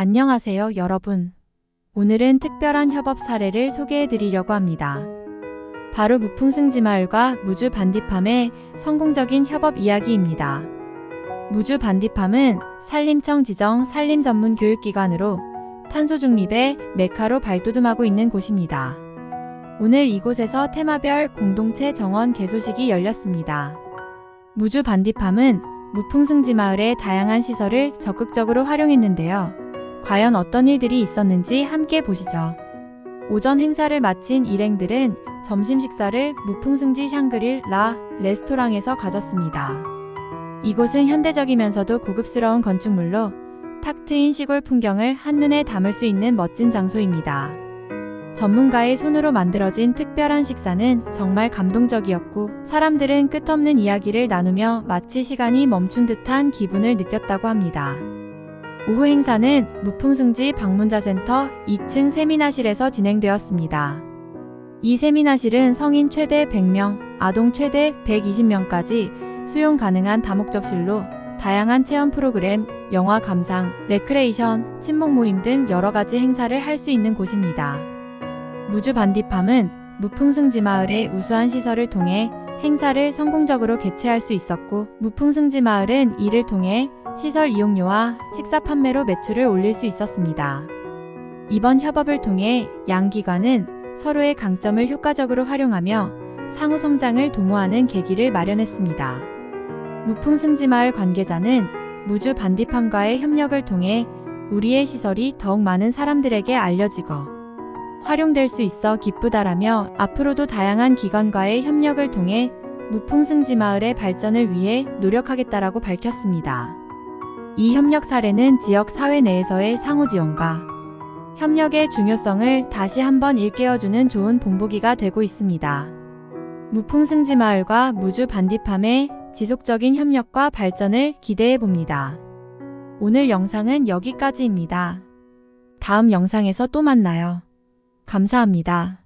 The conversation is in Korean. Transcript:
안녕하세요, 여러분. 오늘은 특별한 협업 사례를 소개해 드리려고 합니다. 바로 무풍승지마을과 무주 반디팜의 성공적인 협업 이야기입니다. 무주 반디팜은 산림청 지정 산림 전문 교육기관으로 탄소 중립의 메카로 발돋움하고 있는 곳입니다. 오늘 이곳에서 테마별 공동체 정원 개소식이 열렸습니다. 무주 반디팜은 무풍승지 마을의 다양한 시설을 적극적으로 활용했는데요. 과연 어떤 일들이 있었는지 함께 보시죠. 오전 행사를 마친 일행들은 점심 식사를 무풍승지 샹그릴 라 레스토랑에서 가졌습니다. 이곳은 현대적이면서도 고급스러운 건축물로 탁 트인 시골 풍경을 한눈에 담을 수 있는 멋진 장소입니다. 전문가의 손으로 만들어진 특별한 식사는 정말 감동적이었고 사람들은 끝없는 이야기를 나누며 마치 시간이 멈춘 듯한 기분을 느꼈다고 합니다. 오후 행사는 무풍승지 방문자센터 2층 세미나실에서 진행되었습니다. 이 세미나실은 성인 최대 100명, 아동 최대 120명까지 수용 가능한 다목적실로 다양한 체험 프로그램, 영화 감상, 레크레이션, 친목 모임 등 여러 가지 행사를 할 수 있는 곳입니다. 무주 반디팜은 무풍승지 마을의 우수한 시설을 통해 행사를 성공적으로 개최할 수 있었고, 무풍승지 마을은 이를 통해 시설 이용료와 식사 판매로 매출을 올릴 수 있었습니다. 이번 협업을 통해 양 기관은 서로의 강점을 효과적으로 활용하며 상호 성장을 도모하는 계기를 마련했습니다. 무풍승지마을 관계자는 무주 반디팜과의 협력을 통해 우리의 시설이 더욱 많은 사람들에게 알려지고 활용될 수 있어 기쁘다라며 앞으로도 다양한 기관과의 협력을 통해 무풍승지 마을의 발전을 위해 노력하겠다라고 밝혔습니다. 이 협력 사례는 지역 사회 내에서의 상호 지원과 협력의 중요성을 다시 한번 일깨워주는 좋은 본보기가 되고 있습니다. 무풍승지 마을과 무주 반디팜의 지속적인 협력과 발전을 기대해 봅니다. 오늘 영상은 여기까지입니다. 다음 영상에서 또 만나요. 감사합니다.